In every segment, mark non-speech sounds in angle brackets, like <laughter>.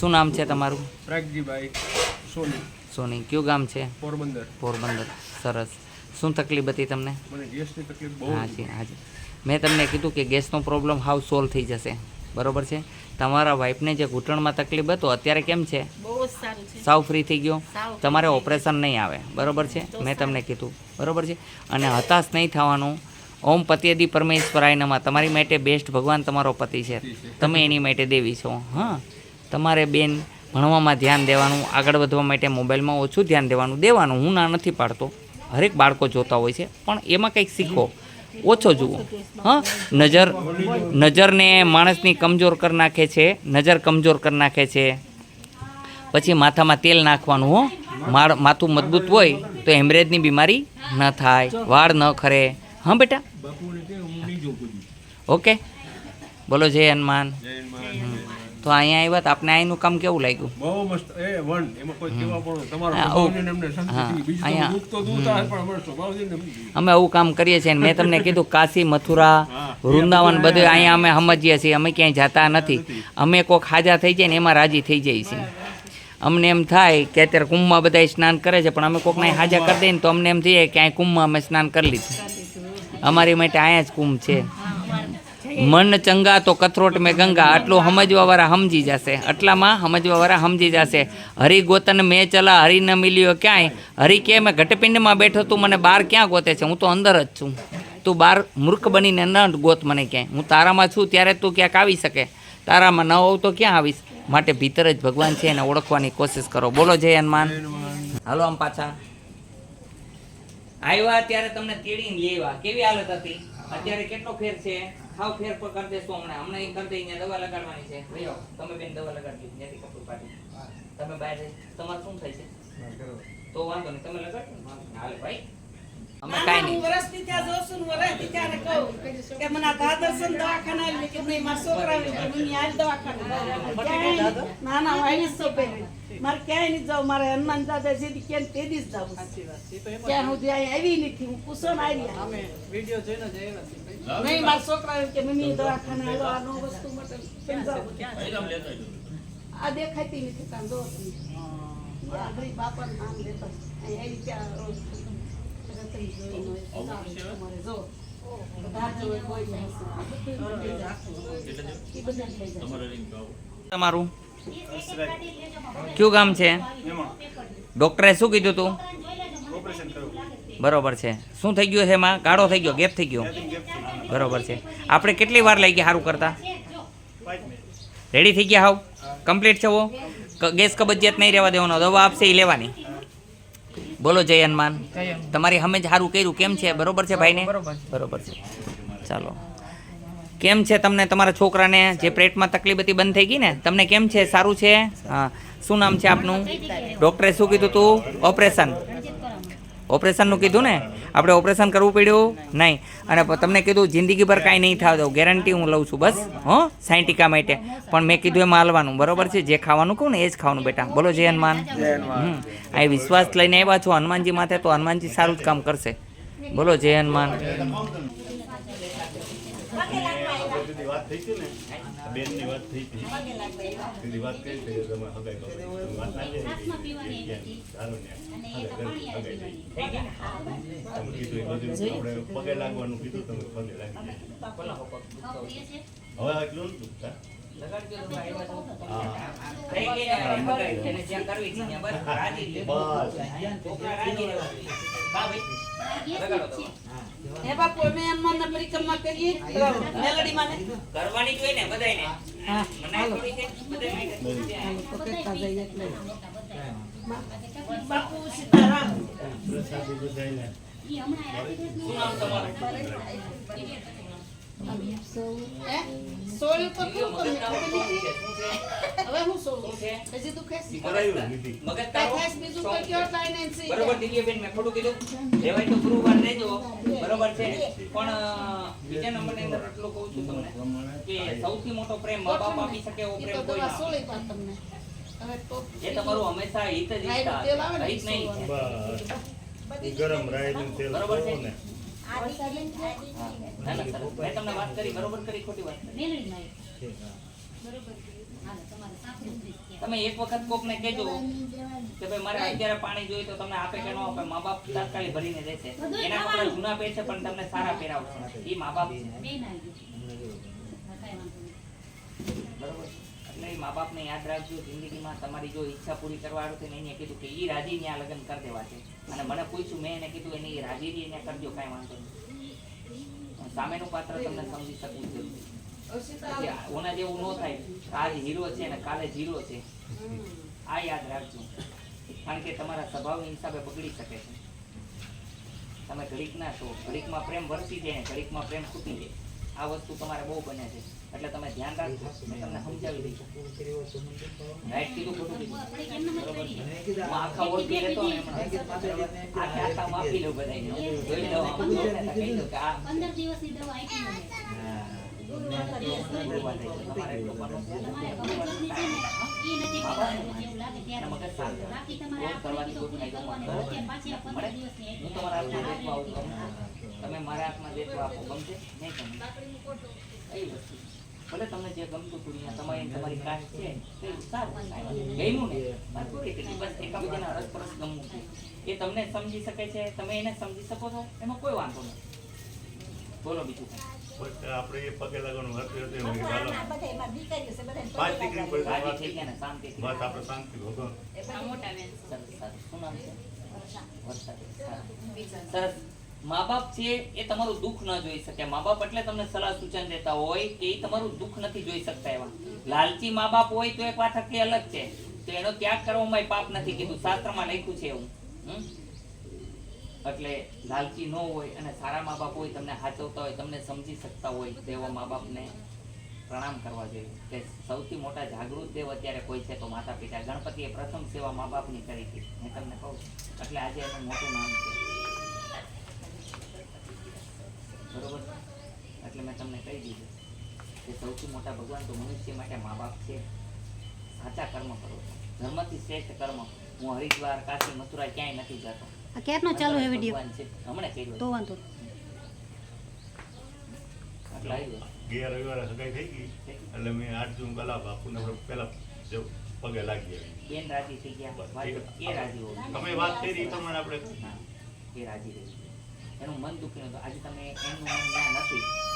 શું નામ છે તમારું? પ્રાગજીભાઈ સોની. સોની. કયું ગામ છે? પોરબંદર. પોરબંદર. સરસ. શું તકલીફ હતી તમને? મને ગેસની તકલીફ બહુ હાજી હાજી મેં તમને કીધું કે ગેસનો પ્રોબ્લેમ હાવ સોલ્વ થઈ જશે. બરોબર છે? તમારા વાઈફને જે ઘૂંટણમાં તકલીફ હતો અત્યારે કેમ છે? બહુ સારું છે. સાવ ફ્રી થઈ ગયો? તમારે ઓપરેશન નહીં આવે. બરોબર છે? મેં તમને કીધું. બરોબર છે? અને હતાશ નહીં થવાનું. ઓમ પતિયદી પરમેશ્વરાય નમઃ. તમારી માટે બેસ્ટ ભગવાન તમારો પતિ છે. તમે એની માટે દેવી છો. હા. તમારે બેન ભણવામાં ધ્યાન દેવાનું આગળ વધવા માટે મોબાઈલમાં ઓછું ધ્યાન દેવાનું દેવાનું હું ના નથી પાડતો. હરેક બાળકો જોતા હોય છે પણ એમાં કંઈક શીખો. ઓછો જુઓ. હા? નજર નજરને માણસની કમજોર કરી નાખે છે નજર કમજોર કરી નાખે છે. પછી માથામાં તેલ નાખવાનું હો. માળ માથું મજબૂત હોય તો હેમરેજની બીમારી ન થાય. વાળ ન ખરે. હા બેટા? ઓકે. બોલો જય હનુમાન. તો અહીંયા આવ્યા તો આપણે અહીંનું કામ કેવું લાગ્યું? બહુ મસ્ત. એ વન એમાં કોઈ કેવા તમારો એમ અમે આવું કામ કરીએ છીએ મેં તમને કીધું કાશી મથુરા વૃંદાવન બધું અહીંયા અમે સમજીએ છીએ. અમે ક્યાંય જતા નથી. અમે કોક હાજા થઈ જાય ને એમાં રાજી થઈ જઈએ છીએ. અમને એમ થાય કે અત્યારે કુંભમાં બધા સ્નાન કરે છે પણ અમે કોકને હાજા કરી દઈએ ને તો અમને એમ થઈ જાય કે અહીં કુંભમાં અમે સ્નાન કરી લીધું. અમારી માટે અહીંયા જ કુંભ છે. મન ચંગા તો કથરોટ મેં ગંગા. આટલું સમજવા વાળા સમજી જશે. આટલામાં સમજવા વાળા સમજી જશે. હરી ગોતન મેં ચલા, હરી ન મિલ્યો ક્યાંય? હરી કે મેં ઘટપિંડમાં બેઠો તું, મને બહાર ક્યાં ગોતે છે? હું તો અંદર જ છું. તું બહાર મૂર્ખ બનીને ન ગોત મને ક્યાંય. હું તારામાં છું ત્યારે તું ક્યાંક આવી શકે. તારામાં ન હોવ તો ક્યાં આવીશ? માટે ભીતર જ ભગવાન છે એને ઓળખવાની કોશિશ કરો. બોલો, જય હનુમાન. હાલો આમ પાછા. આવ્યા ત્યારે તમને તેડીને લેવા કેવી હાલત હતી? અત્યારે કેટલો ફેર છે? હાવ ફેર પર કરી દેશો હમણાં. હમણાં એ કરી દઈ દવા લગાડવાની છે. તમે બેન દવા લગાડજો ત્યાંથી કપડું કાઢી તમે બહાર તમારે શું થાય છે? તો વાંધો નહીં તમે લગાડજો હાલ. ભાઈ. અમે કાંઈ નહીં. વર્ષથી ત્યાં જોઉં છું ત્યારે કહું કે મને દાદરસન દવાખાને નહીં, મારા છોકરા દવાખાને. ના ના પહેલી. મારે ક્યાંય નહીં જાઉં મારે હનુમાન દાદા જેથી ક્યાં તે દી જ જાઉં ત્યાં સુધી અહીં આવી નથી હું ને આવી નહીં મારા છોકરા કે મમ્મી દવાખાને આવ્યો આ નો વસ્તુ માટે કેમ જાઉં? આ દેખાતી નથી કાં દો તમે. બાપા નામ લેતા. અહીં આવી ત્યાં જોઈને જો. ધારજો હોય કોઈ નહીં. તમારું? કયું ગામ છે? ડોક્ટરે શું કીધું તું? બરોબર છે. શું થઈ ગયું છે એમાં? ગાળો થઈ ગયો ગેપ થઈ ગયો? બરોબર છે. આપણે કેટલી વાર લાગી સારું કરતા? રેડી થઈ ગયા હાવ? કમ્પ્લીટ છે વો ગેસ કબજિયાત નહીં રહેવા દેવાનો દવા આપશે એ લેવાની. બોલો જય હનુમાન. તમારી હમે જ સારું કર્યું. કેમ છે? બરોબર છે ભાઈને? બરોબર છે. ચાલો. કેમ છે તમને તમારા છોકરાને જે પેટમાં તકલીફ હતી બંધ થઈ ગઈ ને? તમને કેમ છે? સારું છે? હા. શું નામ છે આપનું? ડૉક્ટરે શું કીધું તું? ઓપરેશન. ઓપરેશનનું કીધું ને? આપણે ઓપરેશન કરવું પડ્યું? નહીં. અને તમને કીધું જિંદગીભર કાંઈ નહીં થાવ દઉં ગેરંટી હું લઉં છું બસ. હો? સાયન્ટિકા ટીકા માટે. પણ મેં કીધું એમાં હાલવાનું. બરોબર છે? જે ખાવાનું કહું ને એ જ ખાવાનું બેટા. બોલો જય હનુમાન. હમ. આ વિશ્વાસ લઈને આવ્યા છો હનુમાનજી માથે તો હનુમાનજી સારું જ કામ કરશે. બોલો જય હનુમાન. થઈ હતી ને? બેનની વાત થઈ હતી એની વાત કરી હતી તમે હવે વાત ના કરી સારું ને. તમે કીધું એ બધું આપણે પગે લાગવાનું કીધું તમે પગે લાગી જાય. હવે એટલું નથી દુખતા. બસ. હે બાપુ અમે હનુમાનના પરિક્રમા કરીએ મેલડીમાં ને કરવાની જ હોય ને બધાયને. હા મનાઈ થોડી છે, જઈએ નામ તમારું? સૌથી મોટો પ્રેમ મા બાપ આપી શકે એવો પ્રેમ એ તમારું હંમેશા હિત જ નહીં ગરમ રાઈ તેલ બરોબર છે? ને ના ના તમે એક વખત કોકને કેજો કે ભાઈ, મારે અત્યારે પાણી જોઈએ તો તમને આપે કે ન મા બાપ તાત્કાલિક ભરીને દેશે. એના કપડા જૂના પહેર છે પણ તમને સારા પહેરાવશે. એ મા બાપ છે બરોબર એટલે મા બાપને યાદ રાખજો, જિંદગીમાં તમારી જો ઈચ્છા પૂરી કરવા છે ને એને કીધું કે એ રાજી ત્યાં લગ્ન કરી દેવા છે. અને મને પૂછ્યું, મેં એને કીધું, એને રાજી એને કરજો, કાંઈ વાંધો નહીં. સામેનું પાત્ર તમને સમજી શકવું જરૂરી ઓના જેવું ન થાય. આજ હીરો છે અને કાલે જીરો છે. આ યાદ રાખજો. કારણ કે તમારા સ્વભાવની હિસાબે બગડી શકે છે. તમે ઘડીક ના છો. ઘડીકમાં પ્રેમ વરસી જાય ઘડીકમાં પ્રેમ ખૂટી જાય. આ વસ્તુ તમારે બહુ બને છે. એટલે તમે ધ્યાન રાખજો. મેં તમને સમજાવી દઈશ રાઈટ કીધું ખોટું કીધું. બરોબર આખા હમણાં આખા આખા માપી લઉં. જોઈ લઉં કહી દઉં કે આ પંદર દિવસની દવા આપી મને. હું તમારા તમે મારા હાથમાં દેખવા આપો ગમશે? નહીં ગમે. કઈ વસ્તુ ભલે તમને જે ગમતું હતું અહીંયા તમારી તમારી કાસ્ટ છે તે સારું નહીં. ને? બસ પૂરી કરી બસ એકાબીજાના રસપરસ ગમવું છે. એ તમને સમજી શકે છે તમે એને સમજી શકો છો એમાં કોઈ વાંધો નથી બોલો બીજું કાંઈ. આપણે એ પગે લાગવાનું હતું હતું એમ ચાલો પાંચ દીકરી પર રાજી થઈ ગયા ને શાંતિ બસ આપણે શાંતિ ભગવાન સરસ સરસ. શું નામ છે? વરસાદ. સરસ. મા બાપ છે એ તમારું દુઃખ ન જોઈ શકે. મા બાપ એટલે તમને સલાહ સૂચન દેતા હોય કે એ તમારું દુઃખ નથી જોઈ શકતા એવા. લાલચી મા બાપ હોય તો એક વાત અલગ છે. તો એનો ત્યાગ કરવામાં પાપ નથી કીધું. શાસ્ત્રમાં લખ્યું છે એવું. એટલે લાલચી ન હોય અને સારા મા બાપ હોય, તમને સાચવતા હોય, તમને સમજી શકતા હોય તેવા મા બાપને પ્રણામ કરવા જોઈએ. કે સૌથી મોટા જાગૃત દેવ અત્યારે કોઈ છે તો માતા પિતા ગણપતિએ પ્રથમ સેવા મા બાપની કરી હતી. મેં તમને કહું એટલે આજે એનું મોટું નામ છે બરોબર એટલે મેં તમને કહી દીધું કે સૌથી મોટા ભગવાન તો મનુષ્ય માટે મા બાપ છે. સાચા કર્મ કરો ધર્મથી શ્રેષ્ઠ કર્મ. હું હરિદ્વાર કાશી મથુરા ક્યાંય નથી જતો. આ ક્યારનો ચાલુ છે વિડિયો? ભગવાન છે. હમણાં કર્યો તો વાંધો ગયા. રવિવારે સગાઈ થઈ ગઈ. એટલે મેં આઠ જૂન કલા બાપુને પેલા જે પગે લાગી બેન રાજી થઈ ગયા. એ રાજી હોવી તમે વાત કરી એ પ્રમાણે આપણે એ રાજી રહી એનું મન દુખી નતું આજે તમે એનું મન ન્યા નથી.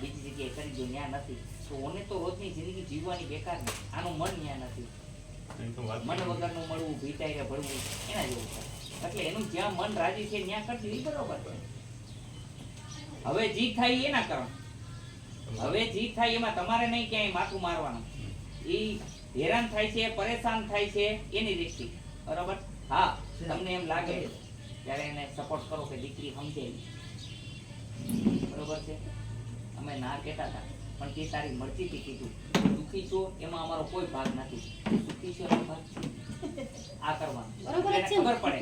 બીજી જગ્યાએ કરી દો ન્યા નથી. તો ઓને તો રોજની જિંદગી જીવવાની બેકાર ને આનું મન ન્યા નથી. મન વગરનું મળવું ભીટાઈને ભળવું એના જેવું છે. એટલે એનું જ્યાં મન રાજી છે ત્યાં કરજો એ બરોબર છે. હવે જી થાય એના ના કરો હવે જી થાય એમાં તમારે નહીં ક્યાંય માથું મારવાનું. એ હેરાન થાય છે પરેશાન થાય છે એની રીતથી બરોબર? હા તમને એમ લાગે ત્યારે એને સપોર્ટ કરો કે દીકરી સમજે. બરોબર છે? અમે ના કહેતા હતા. પણ તે તારી મરજીથી કીધું દુઃખી છો? એમાં અમારો કોઈ ભાગ નથી. દુઃખી છો એનો ભાગ. આ કરવાનું. બરોબર છે. ને? ખબર પડે.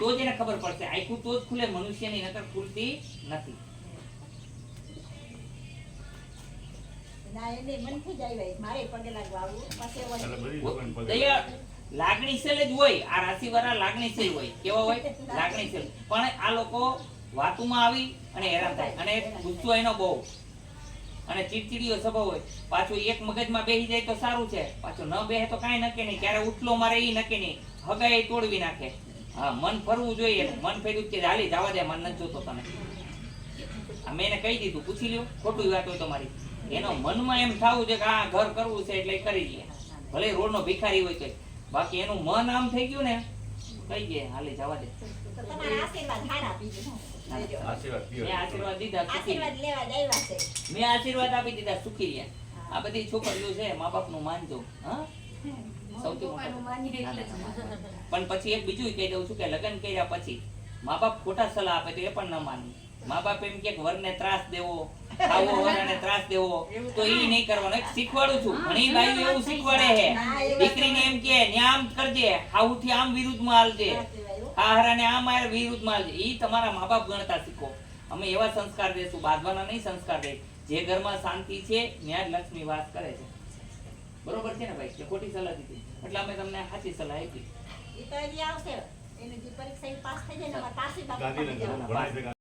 તો જ એને ખબર પડશે. આખું તો જ ખુલે મનુષ્યની નકર ખુલતી નથી. લાગણીશીલ જ હોય. આ લાગણીશીલ હોય. કેવા હોય? લાગણીશીલ પણ આ લોકો વાતુમાં આવી અને હેરાન થાય. અને ગુસ્સો એનો બહુ. અને ચીડચીડીઓ સ્વભાવ હોય. પાછું એક મગજમાં બેસી જાય તો સારું છે. પાછું ન બેસે તો કાંઈ નક્કી નહીં. ક્યારે ઉઠલો મારે એ નક્કી નહીં. હગાઈ તોડવી નાખે. હા, મન ફરવું જોઈએ મન ફેર્યું કે હાલી, જવા દે મન નથી જોતો તને. મેં એને કહી દીધું. પૂછી લ્યો. ખોટું વાત હોય તમારી. એનો મનમાં એમ થવું છે કે આ ઘર કરવું છે એટલે કરી લે ભલે રોડ નો ભિખારી હોય તો બાકી એનું મન આમ થઈ ગયું ને કઈ ગયા હાલે, જવા દે. આશીર્વાદ મેં આશીર્વાદ. મેં આપી દીધા સુખી રહ્યા. આ બધી છોકરીઓ છે મા બાપનું માનજો હા? સૌથી. <laughs> પણ પછી એક બીજું કહી દઉં છું કે લગ્ન કર્યા પછી મા બાપ ખોટા સલાહ આપે તો એ પણ ન માનવું મા બાપ એમ કે વરને ત્રાસ દેવો આવો <laughs> વરને ત્રાસ દેવો તો એ નહીં કરવાનો. એક શીખવાડું છું. ઘણી બાઈઓ એવું શીખવાડે છે. દીકરીને એમ કે ન્યામ આમ કરજે હાઉથી આમ વિરુદ્ધમાં હાલજે. આહારાને આમ આહાર વિરુદ્ધમાં હાલજે ઈ તમારા મા બાપ ગણતા શીખો. અમે એવા સંસ્કાર દેશું બાંધવાના નહીં સંસ્કાર દે. જે ઘરમાં શાંતિ છે ત્યાં જ લક્ષ્મી વાસ કરે છે. બરોબર છે ને ભાઈ? કે ખોટી સલાહ દીધી. એટલે અમે તમને સાચી સલાહ આપી. એ ત્યારની આવશે પરીક્ષા પાસ થઈ ગાંધીનગર ભણાઈ